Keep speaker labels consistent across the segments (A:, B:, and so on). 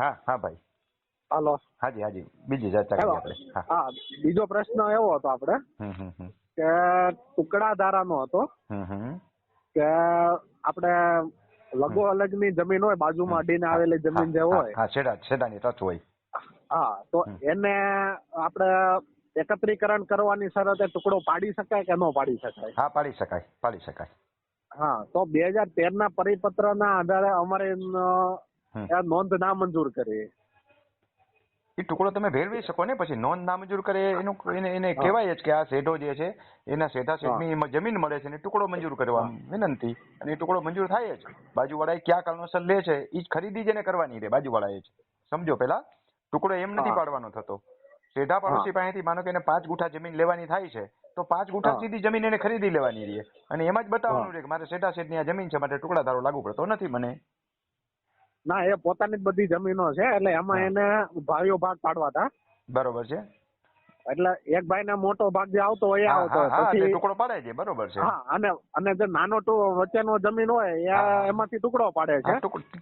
A: હા હા ભાઈ.
B: હાલો.
A: હાજી હાજી. બીજી ચર્ચા કરીએ આપણે. હા.
B: બીજો પ્રશ્ન એવો હતો આપણે કે ટુકડા ધારાનો હતો કે આપણે લઘુ અલગની જમીન હોય બાજુમાં અડીને આવેલી જમીન જે હોય.
A: હા છેડા છેડાની ટચ હોય.
B: હા તો એને આપણે એકત્રીકરણ કરવાની શરતે ટુકડો પાડી શકાય કે ન પાડી શકાય?
A: હા પાડી શકાય પાડી શકાય.
B: હા તો બે હજાર તેર ના પરિપત્રના આધારે અમારે એ નોંધ ના મંજૂર કરે.
A: એ ટુકડો તમે ભેળવી શકો ને પછી નોંધ નામંજૂર કરે એનું એને એને કહેવાય જ કે આ શેઢો જે છે એના શેઠા શેઠની જમીન મળે છે ને ટુકડો મંજૂર કરવા વિનંતી. અને એ ટુકડો મંજૂર થાય જ. બાજુવાળા એ ક્યાં કારણોસર લે છે એ જ ખરીદી જેને કરવાની રે બાજુવાળાએ જ. સમજો પેલા ટુકડો એમ નથી પાડવાનો થતો. શેઠા પાડોશી પાસેથી માનો કે એને પાંચ ગુઠા જમીન લેવાની થાય છે તો પાંચ ગુઠા સીધી જમીન એને ખરીદી લેવાની રહે. અને એમાં જ બતાવવાનું રહે કે મારે શેઠા શેઠની આ જમીન છે માટે ટુકડા ધારો લાગુ પડતો નથી મને.
B: ના એ પોતાની જ બધી જમીનો છે એટલે એમાં એને ભાઈઓ ભાગ પાડવા હતા.
A: બરોબર છે.
B: એટલે એક ભાઈ ને મોટો ભાગ જે આવતો હોય એ આવતો પછી
A: ટુકડો પાડે છે બરોબર છે.
B: હા અને અને જે નાનો વચ્ચેનો જમીન હોય એમાંથી ટુકડો પાડે છે.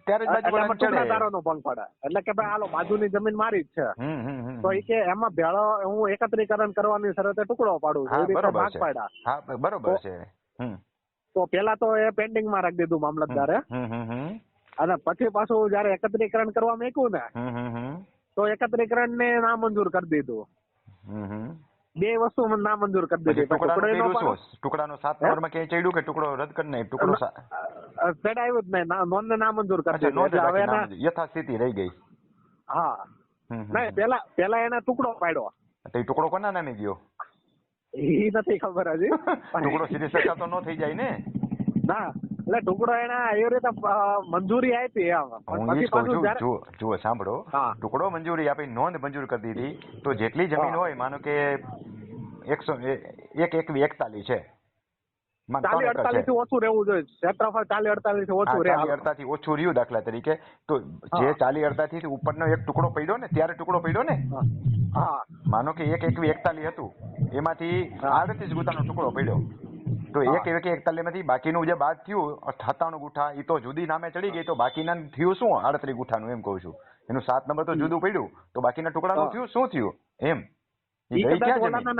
A: ત્યારે
B: ટુકડાદારોનો ભંગ પડે. એટલે કે ભાઈ હાલો બાજુની જમીન મારી જ છે. તો એ કે એમાં ભેળો હું એકત્રીકરણ કરવાની શરતે ટુકડો પાડું છું. ભાગ પાડ્યા.
A: બરોબર છે.
B: તો પેલા તો એ પેન્ડિંગમાં રાખી દીધું મામલતદારે. અને પછી પાછું જયારે એકત્રીકરણ કરવા મેક્યું ને તો એકત્રીકરણ ને નામંજૂર કરી દીધું. બે વસ્તુ નામંજૂર કરી દીધી. નો
A: ટુકડાનો સાત નંબરમાં ક્યાંય ચડ્યું કે ટુકડો રદ કરી નહીં ટુકડો
B: ચડાવ્યું જ નહીં. ના- નોંધ નામંજૂર કરી દીધી. હવે
A: યથાસ્થિતિ રહી ગઈ.
B: હા. નહીં પેલા પેલા એને ટુકડો પાડ્યો.
A: તો ટુકડો કોના નામે ગયો?
B: એ નથી ખબર હજી.
A: ટુકડો સીધી સરકાર તો ન થઈ જાય ને?
B: ના. એટલે ટુકડો એને એવી રીતે મંજૂરી આપી એમ. પછી પાછું
A: જુઓ સાંભળો. ટુકડો મંજૂરી આપી નોંધ મંજૂર કરી દીધી. તો જેટલી જમીન હોય માનો કે એકસો એક એક એકવી એકતાલી છે.
B: ચાલી અડતાલીસથી ઓછું રહેવું જોઈએ. ક્ષેત્રફળ ચાલી અડતાલીસથી ઓછું રહે
A: ચાલી અડતાથી ઓછું રહ્યું દાખલા તરીકે. તો જે ચાલી અડતાલીસ ઉપર ઉપરનો એક ટુકડો પડ્યો ને ત્યારે ટુકડો પડ્યો ને?
B: હા.
A: માનો કે એક એકવી એકતાલી હતું. એમાંથી. આડત્રીસ ગુઠાનો ટુકડો પડ્યો. તો
B: એક
A: એક એકવી એકતાલી માંથી બાકીનું જે બાદ થયું સત્તાણું ગુઠા એ તો જુદી નામે ચડી ગઈ તો બાકીના થયું શું? આડત્રીસ ગુઠાનું એમ કહું છું. એનું સાત નંબર તો જુદું પડ્યું. તો બાકીના ટુકડાનું. થયું શું થયું? એમ.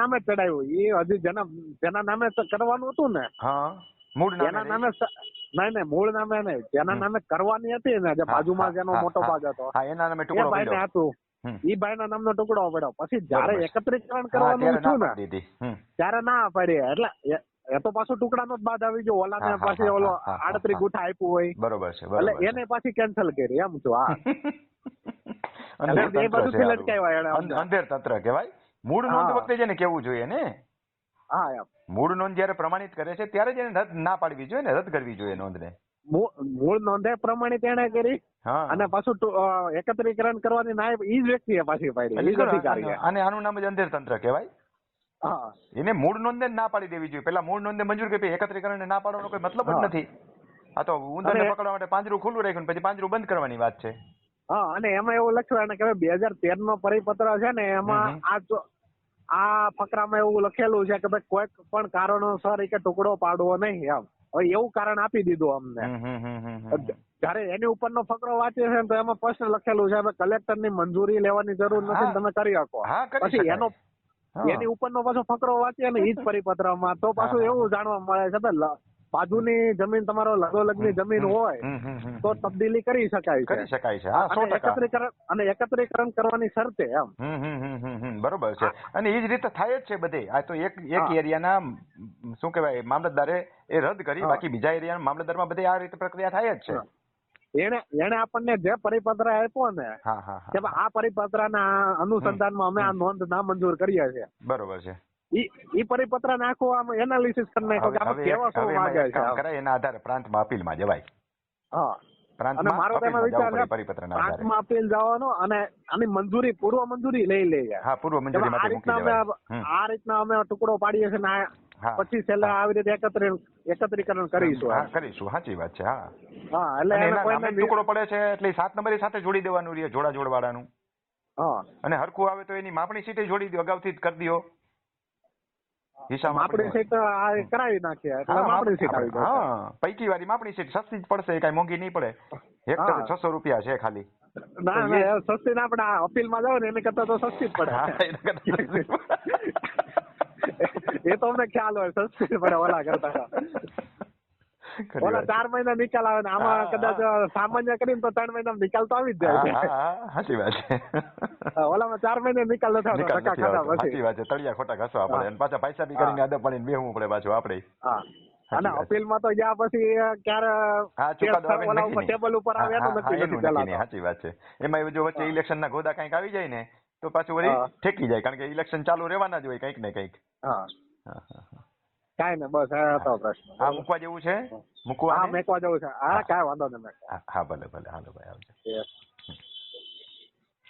B: નામે જ એ હજી જેના જેના નામે કરવાનું હતું ને
A: હા. મૂળ
B: એના
A: નામે
B: નહીં નહીં મૂળ નામે નહીં. જેના નામે કરવાની હતી ને જે બાજુમાં જેનો મોટો ભાગ હતો.
A: હા એના નામે ટુકડો પડ્યો.
B: હતું. ઈ ભાઈ ના નામનો ટુકડો પડ્યો. પછી જયારે એકત્રીકરણ કરવાનું
A: ત્યારે ના.
B: ત્યારે ના પાડી. એટલે એ- તો પાછું ટુકડાનો જ બાદ આવી ગયો.
A: હા,
B: ઓલાને પાછી ઓલો આડત્રીસ. ગુઠા આપ્યું હોય.
A: બરોબર છે
B: એટલે એને પાછી કેન્સલ કરી એમ છું હા
A: અંધેર તંત્ર કહેવાય? મૂળ નોંધ વખતે જેને કેવું જોઈએ ને?
B: હા એમ.
A: મૂળ નોંધ જ્યારે પ્રમાણિત કરે છે ત્યારે જ એને રદ ના પાડવી જોઈએ ને? રદ કરવી જોઈએ નોંધને.
B: મૂળ મૂળ નોંધે પ્રમાણિત એને કરી
A: હા.
B: અને પાછું એકત્રીકરણ કરવાની ના એ જ વ્યક્તિએ પાછી પાડી
A: આને આનું નામ જ અંધેર તંત્ર કહેવાય?
B: હા.
A: એને મૂળ નોંધને જ ના પાડી દેવી જોઈએ. પેલા મૂળ નોંધને મંજૂર કરી એકત્રીકરણને ના પાડવાનો કોઈ મતલબ જ નથી. આ તો ઉંદરને પકડવા માટે પાંજરું ખુલ્લું રાખ્યું પછી પાંજરું બંધ કરવાની વાત છે.
B: હા અને એમાં એવું લખ્યું કે બે હજાર તેર નો પરિપત્ર છે ને એમાં આ આ ફકરામાં એવું લખેલું છે કે ભાઈ કોઈ પણ કારણોસર કે ટુકડો પાડવો નહીં એમ. હવે એવું કારણ આપી દીધું અમને. જયારે એની ઉપરનો ફકરો વાંચે છે ને તો એમાં સ્પષ્ટ લખેલું છે કલેક્ટરની મંજૂરી લેવાની જરૂર નથી તમે કરી શકો. પછી એનો. એની ઉપરનો પાછો ફકરો વાંચીએ ને ઈ જ પરિપત્રમાં. તો પાછું. એવું જાણવા મળે છે બાજુની જમીન તમારો લગોલગની જમીન હોય. તો તબદીલી કરી શકાય
A: કરી શકાય છે. હા સો
B: એકત્રીકરણ અને એકત્રીકરણ કરવાની શરતે એમ.
A: હમ, હમ, હમ, હમ, હમ. બરોબર છે. અને એ જ રીતે થાય જ છે બધે. આ તો એક એક એરિયાના શું કહેવાય મામલતદારે એ રદ કરી. બાકી બીજા એરિયાના મામલતદારમાં બધે આ રીતે પ્રક્રિયા થાય જ છે.
B: એને એને આપણને જે પરિપત્ર આપ્યો ને કે
A: આ
B: પરિપત્ર ના પરિપત્રના અનુસંધાનમાં અમે આ નોંધ ના મંજૂર કરીએ છીએ.
A: બરોબર છે.
B: ઈ પરિપત્ર નાખો આમ એનાલિસિસ કરી નાખો કે આમાં કેવા શું માંગે છે
A: એના આધારે પ્રાંતમાં અપીલમાં જવાય.
B: હા. અને મારો તો એમાં વિચાર છે પ્રાંતમાં અપીલ જવાનો અને આની મંજૂરી પૂર્વ મંજૂરી લઈ લઈએ.
A: હા પૂર્વ મંજૂરી માટે મૂકી દેવાય.
B: આ રીતના અમે ટુકડો પાડીએ છીએ ને. પછી છેલ્લા આવી રીતે એકત્રી એકત્રીકરણ કરીશું
A: હા. કરીશું. સાચી વાત છે હા.
B: હા એટલે એને કોઈને
A: ટુકડો પડે છે એટલે સાત નંબરે સાથે જોડી દેવાનું રહે જોડા જોડવાળાનું.
B: હા.
A: અને હરખું આવે તો એની માપણી સીટે જોડી દો અગાઉથી જ કરી દો. હિસાબ
B: માપણી સીટ આ કરાવી નાખીએ એટલે માપણી સીટ આવી જશે.
A: હા પૈકી વાળી માપણી સીટ સસ્તી જ પડશે કાંઈ મોંઘી નહીં પડે. હેક્ટરે છસો રૂપિયા છે ખાલી.
B: ના ના સસ્તી ના પડે અપીલમાં જાવ ને એને કરતા તો સસ્તી જ પડે. એ તો અમને ખ્યાલ હોય સંસ્કૃત પડે ઓલા કરતા. ઓલા ચાર મહિના નિકાલ આવે ને આમાં કદાચ સામાન્ય કરીને તો ત્રણ મહિના નિકાલ તો આવી જ જાય
A: સાચી વાત છે.
B: ઓલામાં ચાર મહિને નિકાલ નથી આવતો ટકા
A: ખાતા
B: પછી.
A: સાચી વાત છે તળિયા ખોટા ઘસવા પડે અને પાછા પૈસા બી. કરીને આદા પડીને બેહવું પડે પાછું આપણે.
B: હા. અને
A: અપીલમાં
B: અપીલમાં તો ગયા પછી ક્યારે ટેબલ ઉપર આવે
A: તો
B: એનું નથી.
A: સાચી વાત છે. એમાં જો વચ્ચે ઇલેક્શન ના ગોદા કંઈક આવી જાય ને તો પાછું વળી. ઠેકી જાય કારણ કે ઇલેક્શન ચાલુ રહેવાના જ હોય કંઈક ને કંઈક.
B: કાંઈ ને બસ આ હતો પ્રશ્ન.
A: હા મૂકવા જેવું છે? મૂકવા
B: હા મૂકવા જેવું છે. હા કાઈ વાંધો નહીં
A: હા ભલે ભલે. હાલો ભાઈ આવજો.